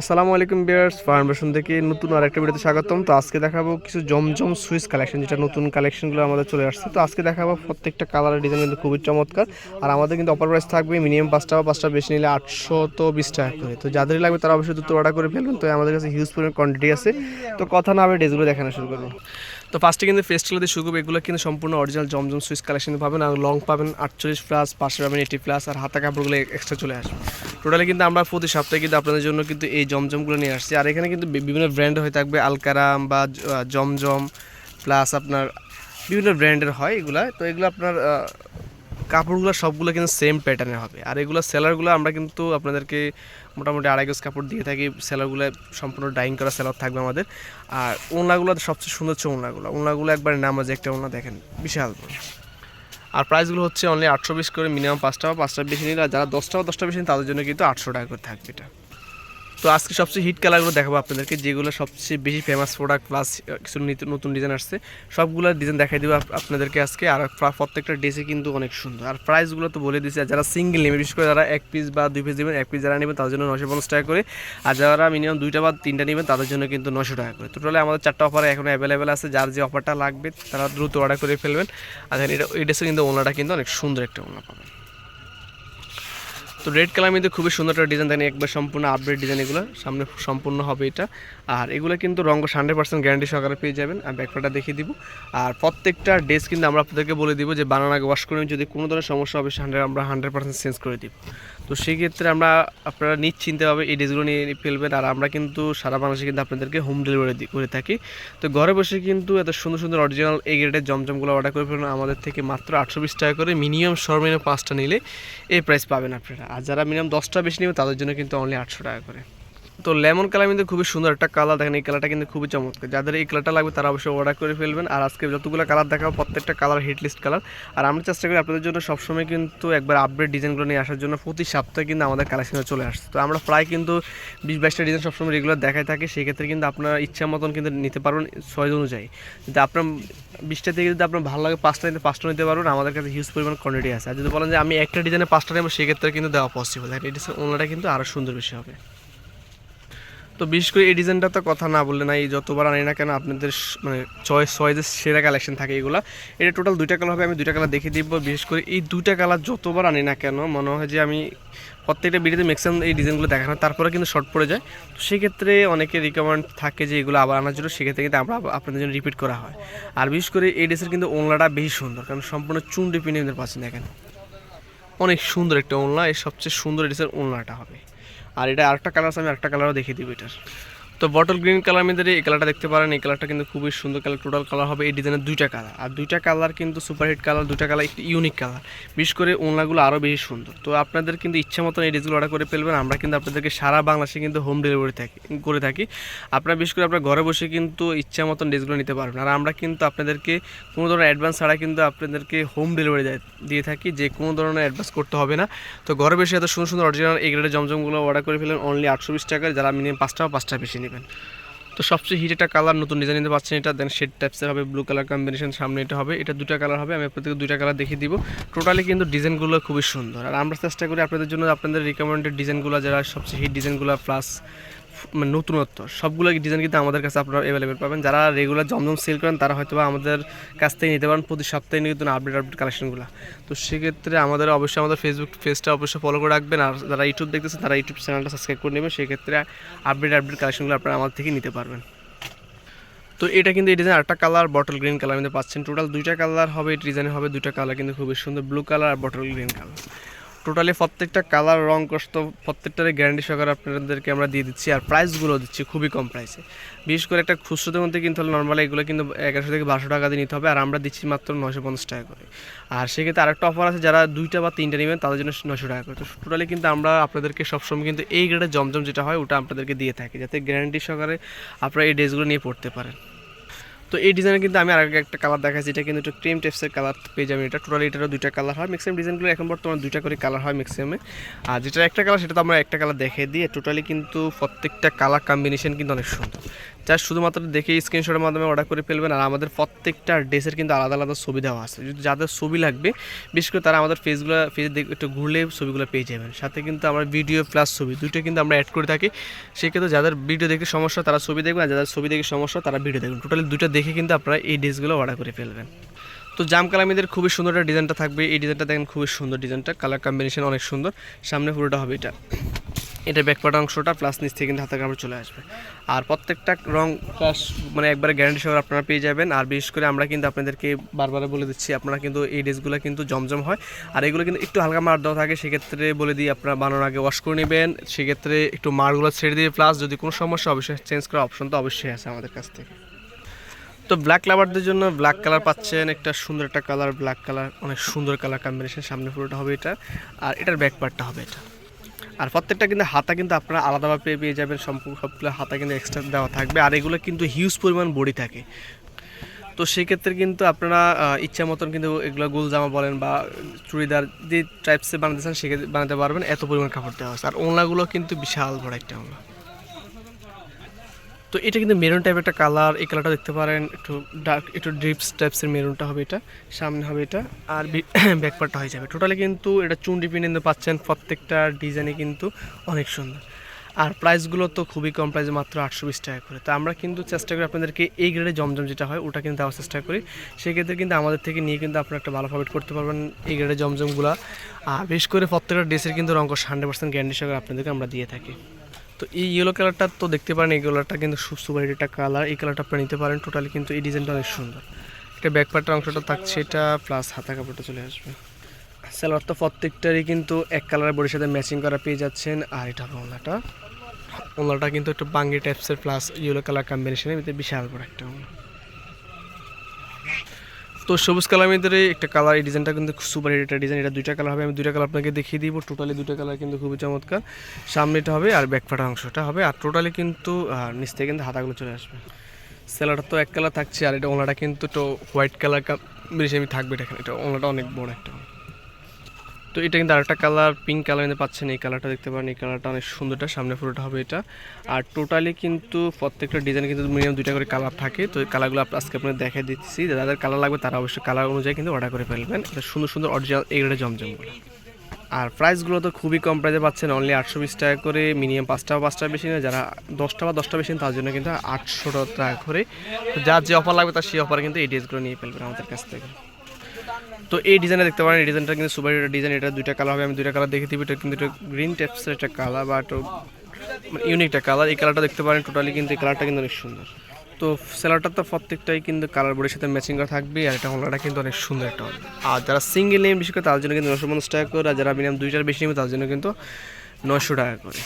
আসসালামু আলাইকুম বিয়ার্স ফার্মেশন থেকে নতুন আর একটা ভিডিওতে স্বাগতম। তো আজকে দেখাবো কিছু জমজম সুইচ কালেকশন, যেটা নতুন কালেকশনগুলো আমাদের চলে আসছে। তো আজকে দেখাবো প্রত্যেকটা কালারের ডিজাইন কিন্তু খুবই চমৎকার। আর আমাদের কিন্তু অপার প্রাইস থাকবে মিনিমাম পাঁচটা বা পাঁচটা বেশি নিলে আটশো তো বিশ টাকা করে। তো যাদেরই লাগবে তারা অবশ্যই দ্রুত অর্ডার করে ফেলবেন। তো আমাদের কাছে হিউজ পরিমাণ কোয়ান্টিটি আছে। তো কথা না হবে, ড্রেসগুলো দেখানো শুরু করব। তো ফার্স্টে কিন্তু ফেস্টগুলো দিয়ে শুরু করব। এগুলো কিন্তু সম্পূর্ণ অরিজিনাল জমজম সুইচ কালেকশন পাবেন। আর লং পাবেন আটচল্লিশ প্লাস পাঁচশো পাবেন এইটি প্লাস আর হাতা কাপড়গুলো এক্সট্রা চলে আসবে। টোটালি কিন্তু আমরা প্রতি সপ্তাহে কিন্তু আপনাদের জন্য কিন্তু এই জমজমগুলো নিয়ে আসছি। আর এখানে কিন্তু বিভিন্ন ব্র্যান্ড হয়ে থাকবে। আলকারাম বা জমজম প্লাস আপনার বিভিন্ন ব্র্যান্ডের হয় এগুলা। তো এগুলো আপনার কাপড়গুলো সবগুলো কিন্তু সেম প্যাটার্নের হবে। আর এগুলো সেলারগুলো আমরা কিন্তু আপনাদেরকে মোটামুটি আড়াই গজ কাপড় দিয়ে থাকি। সেলারগুলো সম্পূর্ণ ডাইং করা সেলার থাকবে আমাদের। আর ওনাগুলো সবচেয়ে সুন্দর হচ্ছে ওনাগুলো ওনাগুলো একবার নামাজে একটা ওনা দেখেন, বিশাল বড়। আর প্রাইসগুলো হচ্ছে অনলি আটশো বিশ করে মিনিমাম পাঁচটা বা পাঁচটা বেশি নিলে আর যারা দশটা দশটা বেশি তাদের জন্য কিন্তু আটশো টাকা করে থাকবে এটা। তো আজকে সবচেয়ে হিট কালারগুলো দেখাবো আপনাদেরকে, যেগুলো সবচেয়ে বেশি ফেমাস প্রোডাক্ট প্লাস কিছু নতুন ডিজাইন আসছে। সবগুলো ডিজাইন দেখাই দেবো আপনাদেরকে আজকে। আর প্রত্যেকটা ড্রেসে কিন্তু অনেক সুন্দর। আর প্রাইসগুলো তো বলে দিচ্ছি আর যারা সিঙ্গেল নেবে, বিশেষ করে যারা এক পিস বা দুই পিস নেবেন, এক পিস যারা নেবেন, তাদের জন্য নশো পঞ্চাশ টাকা করে। আর যারা মিনিমাম দুইটা বা তিনটা নেবেন, তাদের জন্য কিন্তু নশো টাকা করে। টোটালি আমাদের চারটা অফার এখন অ্যাভেলেবেল আছে। যার যে অফারটা লাগবে, তারা দ্রুত অর্ডার করে ফেলবেন। আর এই ড্রেসে কিন্তু ওনাটা কিন্তু অনেক সুন্দর একটা ওনা পাবেন। তো রেড কালার মধ্যে খুবই সুন্দর একটা ডিজাইন দেখেন একবার সম্পূর্ণ আপডেট ডিজাইন এগুলো, সামনে সম্পূর্ণ হবে এটা। আর এগুলো কিন্তু রঙ হান্ড্রেড পার্সেন্ট গ্যারান্টি সহকারে পেয়ে যাবেন, আর ব্যাকপাটা দেখিয়ে দিব। আর প্রত্যেকটা ড্রেস কিন্তু আমরা আপনাদেরকে বলে দিব যে বানানাকে ওয়াশ করে যদি কোনো ধরনের সমস্যা হবে হান্ড্রেড আমরা হান্ড্রেড পার্সেন্ট চেঞ্জ করে দিব। তো সেক্ষেত্রে আমরা আপনারা নিশ্চিন্তভাবে এই ড্রেসগুলো নিয়ে ফেলবেন। আর আমরা কিন্তু সারা বাংলাদেশে কিন্তু আপনাদেরকে হোম ডেলিভারি করে থাকি। তো ঘরে বসে কিন্তু এত সুন্দর সুন্দর অরিজিনাল এই গ্রেডের জমজমগুলো অর্ডার করে ফেলবেন আমাদের থেকে মাত্র আটশো বিশ টাকা করে মিনিমাম সর্বনিম্ন পাঁচটা নিলে এই প্রাইস পাবেন আপনারা। আর যারা মিনিমাম দশটা বেশি নেবেন তাদের জন্য কিন্তু অনলি আটশো টাকা করে। তো লেমন কালার কিন্তু খুবই সুন্দর একটা কালার। দেখেন এই কালারটা কিন্তু খুবই চমৎকার। যাদের এই কালারটা লাগবে তারা অবশ্যই অর্ডার করে ফেলবেন। আর আজকে যতগুলো কালার দেখাবো, প্রত্যেকটা কালার হিটলিস্ট কালার। আর আমরা চেষ্টা করি আপনাদের জন্য সবসময় কিন্তু একবার আপডেট ডিজাইনগুলো নিয়ে আসার জন্য। প্রতি সপ্তাহে কিন্তু আমাদের কালেকশনে চলে আসছে। তো আমরা প্রায় কিন্তু বিশ বাইশটা ডিজাইন সবসময় রেগুলার দেখাই থাকি। সেক্ষেত্রে কিন্তু আপনার ইচ্ছা মতন কিন্তু নিতে পারবেন সয়েজ অনুযায়ী। যদি আপনার বিশটা থেকে যদি আপনার ভালো লাগে পাঁচটা নিতে পাঁচটা নিতে পারবেন। আমাদের কাছে হিউজ পরিমাণ কোয়ান্টিটি আছে। আর যদি বলেন যে আমি একটা ডিজাইনে পাঁচটা নেব, সেক্ষেত্রে কিন্তু দেওয়া পসিবল ডিজাইন ওনাটা কিন্তু আরও সুন্দর বেশি হবে। তো বিশেষ করে এই ডিজাইনটা তো কথা না বললে না, এই যতবার আনি না কেন আপনাদের মানে চয়েস চয়েসের সেরা কালেকশন থাকে এগুলো। এটা টোটাল দুইটা কালার হবে, আমি দুইটা কালার দেখে দিব। বিশেষ করে এই দুইটা কালার যতবার আনি না কেন, মনে হয় যে আমি প্রত্যেকটা ভিডিওতে ম্যাক্সিমাম এই ডিজাইনগুলো দেখানো, তারপরে কিন্তু শর্ট পড়ে যায়। তো সেক্ষেত্রে অনেকে রিকমেন্ড থাকে যে এগুলো আবার আনার জন্য, সেক্ষেত্রে কিন্তু আমরা আপনাদের জন্য রিপিট করা হয়। আর বিশেষ করে এই ড্রেসের কিন্তু ওনলাটা বেশি সুন্দর, কারণ সম্পূর্ণ চুন ডিপিনে পাচ্ছেন দেখেন। অনেক সুন্দর একটা ওনলা এই সবচেয়ে সুন্দর ড্রেসের ওনলাটা হবে। আর এটা আরেকটা কালার আছে আমি একটা কালারও দেখিয়ে দিব এটার। তো বটল গ্রিন কালার মধ্যে এই কালারটা দেখতে পারেন। এই কালারটা কিন্তু খুবই সুন্দর কালার টোটাল কালার হবে এই ডিজাইনের দুইটা কালার আর দুইটা কালার কিন্তু সুপারহিট কালার দুইটা কালার একটি ইউনিক কালার বিশেষ করে ওনাগুলো আরও বেশি সুন্দর। তো আপনাদের কিন্তু ইচ্ছা মতন এই ড্রেসগুলো অর্ডার করে ফেলবেন। আমরা কিন্তু আপনাদেরকে সারা বাংলাদেশে কিন্তু হোম ডেলিভারি থাকি, করে থাকি। আপনারা বিশেষ করে আপনার ঘরে বসে কিন্তু ইচ্ছা মতন ড্রেসগুলো নিতে পারবেন। আর আমরা কিন্তু আপনাদেরকে কোনো ধরনের অ্যাডভান্স ছাড়া কিন্তু আপনাদেরকে হোম ডেলিভারি দিয়ে থাকি। যে কোনো ধরনের অ্যাডভান্স করতে হবে না। তো ঘরে বসে এত সুন্দর সুন্দর অরিজিনাল এই জমজমগুলো অর্ডার করে ফেলেন অনলি আটশো টাকায় যারা মিনিমাম পাঁচটা পাঁচটা বেশি নেবেন তো সবচেয়ে হিট একটা কালার নতুন ডিজাইন নিতে পারছেন এটা দেন শেড টাইপসের হবে ব্লু কালার কম্বিনেশন সামনে এটা হবে, এটা দুটা কালার হবে, আমি আপনাদেরকে দুটা কালার দেখিয়ে দিব। টোটালি কিন্তু ডিজাইনগুলো খুবই সুন্দর। আর আমরা চেষ্টা করি আপনাদের জন্য, আপনাদের রিকমেন্ডেড ডিজাইনগুলো যারা সবচেয়ে হিট ডিজাইনগুলো প্লাস মানে নতুনত্ব, সবগুলো ডিজাইন কিন্তু আমাদের কাছে আপনারা অ্যাভেলেবেল পাবেন। যারা রেগুলার জমজম সেল করেন, তারা হয়তো আমাদের কাছ থেকে নিতে পারেন প্রতি সপ্তাহে কিন্তু আপডেট আপডেট কালেকশনগুলো তো সেক্ষেত্রে আমাদের অবশ্যই আমাদের ফেসবুক পেজটা অবশ্যই ফলো করে রাখবেন, আর যারা ইউটিউব দেখতেছেন তারা ইউটিউব চ্যানেলটা সাবস্ক্রাইব করে নেবেন। সেক্ষেত্রে আপডেট আপডেট কালেকশনগুলো আপনারা আমাদের থেকে নিতে পারবেন। তো এটা কিন্তু এই ডিজাইন আরেকটা কালার বটল গ্রিন কালার কিন্তু পাচ্ছেন। টোটাল দুইটা কালার হবে, এই ডিজাইনে হবে দুইটা কালার কিন্তু খুবই সুন্দর ব্লু কালার আর বটল গ্রিন কালার টোটালি প্রত্যেকটা কালার রং, কষ্ট প্রত্যেকটার গ্যারান্টি সহকারে আপনাদেরকে আমরা দিয়ে দিচ্ছি আর প্রাইসগুলো দিচ্ছি খুবই কম প্রাইসে বিশেষ করে একটা খুচরোদের মধ্যে কিনতে হলে নর্মালি এগুলো কিন্তু এগারোশো থেকে বারোশো টাকা দিয়ে নিতে হবে আর আমরা দিচ্ছি মাত্র নশো পঞ্চাশ টাকা করে। আর সেক্ষেত্রে আরেকটা অফার আছে, যারা দুইটা বা তিনটা নেবেন তাদের জন্য নশো টাকা করে। তো টোটালি কিন্তু আমরা আপনাদেরকে সবসময় কিন্তু এই গ্রেডের জমজম যেটা হয় ওটা আপনাদেরকে দিয়ে থাকি, যাতে গ্যারান্টি সহকারে আপনারা এই ড্রেসগুলো নিয়ে পড়তে পারেন। তো এই ডিজাইনে কিন্তু আমি আগে একটা কালার দেখাচ্ছি এটা কিন্তু একটু ক্রিম টেপসের কালার পেয়ে যাবেন। এটা টোটালি এটারও দুইটা কালার হয়। ম্যাক্সিমাম ডিজাইনগুলো এখন বর্তমানে দুইটা করে কালার হয় ম্যাক্সিমামে আর যেটা একটা কালার সেটা তো আমরা একটা কালার দেখে দিই। টোটালি কিন্তু প্রত্যেকটা কালার কম্বিনেশন কিন্তু অনেক সুন্দর। জাস্ট শুধুমাত্র দেখে স্ক্রিনশটের মাধ্যমে অর্ডার করে ফেলবেন, আর আমাদের প্রত্যেকটা ড্রেসের কিন্তু আলাদা আলাদা ছবি দেওয়া আছে। যদি যাদের ছবি লাগবে, বিশেষ করে তারা আমাদের ফেসগুলো ফেসে একটু ঘুরলে ছবিগুলো পেয়ে যাবেন। সাথে কিন্তু আমরা ভিডিও প্লাস ছবি, দুটো কিন্তু আমরা অ্যাড করে থাকি। সেক্ষেত্রে যাদের ভিডিও দেখে সমস্যা, তারা ছবি দেখবেন, আর যাদের ছবি দেখে সমস্যা, তারা ভিডিও দেখবেন। টোটালি দুটো দেখে কিন্তু আপনারা এই ড্রেসগুলো অর্ডার করে ফেলবেন। তো জাম কালামিদের খুবই সুন্দর একটা ডিজাইনটা থাকবে। এই ডিজাইনটা দেখেন খুবই সুন্দর ডিজাইনটা কালার কম্বিনেশন অনেক সুন্দর। সামনে পুরোটা হবে এটা। এটা ব্যাকপার্ট অংশটা প্লাস নিচ থেকে কিন্তু হাতের কাপড় চলে আসবে। আর প্রত্যেকটা রং প্লাস মানে একবারে গ্যারান্টি সহ আপনারা পেয়ে যাবেন। আর বিশেষ করে আমরা কিন্তু আপনাদেরকে বারবার বলে দিচ্ছি, আপনারা কিন্তু এই ড্রেসগুলো কিন্তু জমজম হয়। আর এগুলো কিন্তু একটু হালকা মার দেওয়া থাকে, সেক্ষেত্রে বলে দিই আপনারা বানানোর আগে ওয়াশ করে নেবেন। সেক্ষেত্রে একটু মারগুলো ছেড়ে দিয়ে প্লাস যদি কোনো সমস্যা অবশ্যই চেঞ্জ করার অপশন তো অবশ্যই আছে আমাদের কাছ থেকে। তো ব্ল্যাক লাভারদের জন্য ব্ল্যাক কালার পাচ্ছেন, একটা সুন্দর একটা কালার ব্ল্যাক কালার অনেক সুন্দর কালার কম্বিনেশন সামনে পুরোটা হবে এটা। আর এটার ব্যাক পার্টটা হবে এটা। আর প্রত্যেকটা কিন্তু হাতা কিন্তু আপনারা আলাদাভাবে পেয়ে পেয়ে যাবেন, সম্পূর্ণ সবগুলো হাতা কিন্তু এক্সট্রা দেওয়া থাকবে। আর এগুলো কিন্তু হিউজ পরিমাণ বডি থাকে। তো সেক্ষেত্রে কিন্তু আপনারা ইচ্ছা মতন কিন্তু এগুলো গোল জামা বলেন বা চুড়িদার যে টাইপসে বানাতে চান, সেক্ষেত্রে বানাতে পারবেন। এত পরিমাণ কাপড় দেওয়া আছে। আর ওনাগুলো কিন্তু বিশাল বড় একটা ওনা। তো এটা কিন্তু মেরুন টাইপের একটা কালার এই কালারটা দেখতে পারেন, একটু ডার্ক একটু ড্রিপস টাইপসের মেরুনটা হবে এটা, সামনে হবে এটা, আর ব্যাকপারটা হয়ে যাবে। টোটালি কিন্তু এটা চুন্ডি পিন কিন্তু পাচ্ছেন প্রত্যেকটা ডিজাইনে কিন্তু অনেক সুন্দর। আর প্রাইসগুলো তো খুবই কম প্রাইসে মাত্র আটশো বিশ টাকা করে। তো আমরা কিন্তু চেষ্টা করি আপনাদেরকে এই গ্রেডে জমজম যেটা হয়, ওটা কিন্তু দেওয়ার চেষ্টা করি। সেক্ষেত্রে কিন্তু আমাদের থেকে নিয়ে কিন্তু আপনারা একটা ভালো প্রফিট করতে পারবেন এই গ্রেডে জমজমগুলো। আর বিশেষ করে প্রত্যেকটা ড্রেসের কিন্তু রঙ হান্ড্রেড পার্সেন্ট গ্যারান্টি সহকারে আপনাদেরকে আমরা দিয়ে থাকি। তো এই ইয়েলো কালারটা তো দেখতে পারেন, এই কালারটা কিন্তু সুপার একটা কালার এই কালারটা আপনি নিতে পারেন। টোটালি কিন্তু এই ডিজাইনটা অনেক সুন্দর। এটা ব্যাকপার্টের অংশটা থাকছে এটা প্লাস হাতা কাপড়টা চলে আসবে। সালোয়ার তো প্রত্যেকটারই কিন্তু এক কালারের বডির সাথে ম্যাচিং করা পেয়ে যাচ্ছেন। আর এটা ওনাটা ওনাটা কিন্তু একটু বাঙ্গি টাইপসের প্লাস ইয়েলো কালার কম্বিনেশনের ভিতরে বিশাল বড় একটা তো সবুজ কালার মধ্যে একটা কালার এই ডিজাইনটা কিন্তু সুপার হিট একটা ডিজাইন এটা দুইটা কালার হবে, আমি দুইটা কালার আপনাকে দেখিয়ে দিব। টোটালি দুইটা কালার কিন্তু খুবই চমৎকার। সামনেটা হবে আর ব্যাকফাটা অংশটা হবে। আর টোটালি কিন্তু নিচ থেকে কিন্তু হাতাগুলো চলে আসবে। সেলাটা তো এক কালার থাকছে, আর এটা ওনাটা কিন্তু তো হোয়াইট কালার বেশি আমি থাকবে এটা এটা ওনাটা অনেক বড় একটা। তো এটা কিন্তু আরেকটা কালার পিঙ্ক কালার কিন্তু পাচ্ছেন। এই কালারটা দেখতে পারেন, এই কালারটা অনেক সুন্দরটা, সামনে পুরোটা হবে এটা। আর টোটালি কিন্তু প্রত্যেকটা ডিজাইন কিন্তু মিনিমাম দুইটা করে কালার থাকে। তো এই কালারগুলো আজকে আপনাদের দেখাই দিচ্ছি। যাদের কালার লাগবে তারা অবশ্যই কালার অনুযায়ী কিন্তু অর্ডার করে ফেলবেন। এটা সুন্দর সুন্দর অরিজিনাল এগুলো জমজমগুলো আর প্রাইসগুলো তো খুবই কম প্রাইসে পাচ্ছেন। অনলি আটশো বিশ টাকা করে মিনিমাম পাঁচটা বা পাঁচটা বেশি না যারা দশটা বা দশটা বেশি তার জন্য কিন্তু আটশো টাকা করে। তো যার যে অফার লাগবে তার সেই অফার কিন্তু এই ড্রেসগুলো নিয়ে ফেলবেন আমাদের কাছ থেকে। তো এই ডিজাইনটা দেখতে পারেন, এই ডিজাইনটা কিন্তু সুপার ডিজাইন, এটা দুইটা কালার হবে, আমি দুইটা কালার দেখে দিবি, এটা কিন্তু একটা গ্রিন টেপসের একটা কালার বা একটু ইউনিক একটা কালার এই কালারটা দেখতে পারেন টোটালি কিন্তু এই কালারটা কিন্তু অনেক সুন্দর। তো সেলারটা তো প্রত্যেকটাই কিন্তু কালার বোর্ডের সাথে ম্যাচিং করা থাকবে, আর এটা হলটা কিন্তু অনেক সুন্দর একটা হবে আর যারা সিঙ্গেল নেম বেশি করে, তার জন্য কিন্তু নশো পঞ্চাশ টাকা করে, আর যারা মিনিমাম দুইটার বেশি নেবে, তার জন্য কিন্তু নশো টাকা করে।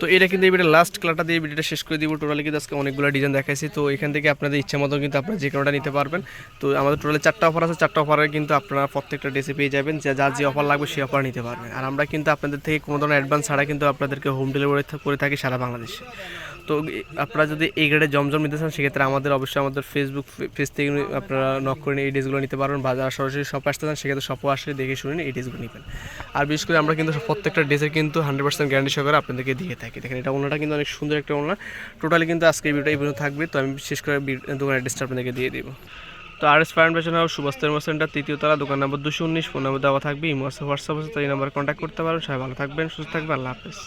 তো এটা কিন্তু এই এবারে লাস্ট কালারটা দিয়ে ভিডিওটা শেষ করে দিব। টোটালি কিন্তু আজকে অনেকগুলো ডিজাইন দেখাইছি। তো এখান থেকে আপনাদের ইচ্ছা মতো কিন্তু আপনারা যে কোনোটা নিতে পারবেন। তো আমাদের টোটালি চারটা অফার আছে। চারটা অফারে কিন্তু আপনারা প্রত্যেকটা ড্রেসে পেয়ে যাবেন। যে যার যে অফার লাগবে সেই অফার নিতে পারবেন। আর আমরা কিন্তু আপনাদের থেকে কোনো ধরনের অ্যাডভান্স ছাড়া কিন্তু আপনাদেরকে হোম ডেলিভারি করে থাকি সারা বাংলাদেশে। তো আপনারা যদি এই গ্রেডে জমজম নিতে চান, সেক্ষেত্রে আমাদের অবশ্যই আমাদের ফেসবুক পেজ থেকে আপনারা নক করে নিয়ে এই ড্রেসগুলো নিতে পারবেন বা যারা সরাসরি শপে আসতে চান, সেক্ষেত্রে শপও আসলে দেখে শুনে এই ড্রেসগুলো নেবেন। আর বিশেষ করে আমরা কিন্তু প্রত্যেকটা ড্রেসের কিন্তু হান্ড্রেড পার্সেন্ট গ্যারান্টি সহকারে আপনাদেরকে দিয়ে থাকি। দেখেন, এটা ওনাটা কিন্তু অনেক সুন্দর একটা ওনা। টোটালি কিন্তু আজকে ভিডিওটা এই পর্যন্ত থাকবে। তো আমি বিশেষ করে দোকানের অ্যাড্রেসটা আপনাদেরকে দিয়ে দিব। তো আর S fire fashion house, Subhash centre তৃতীয় তলা, দোকান নম্বর দুশো উনিশ, ফোন নম্বর দেওয়া থাকবে, ইমো হোয়াটসঅ্যাপ আছে, তো এই নাম্বার কন্ট্যাক্ট করতে পারেন। সবাই ভালো থাকবেন, সুস্থ থাকবেন, আল্লাহ হাফেজ।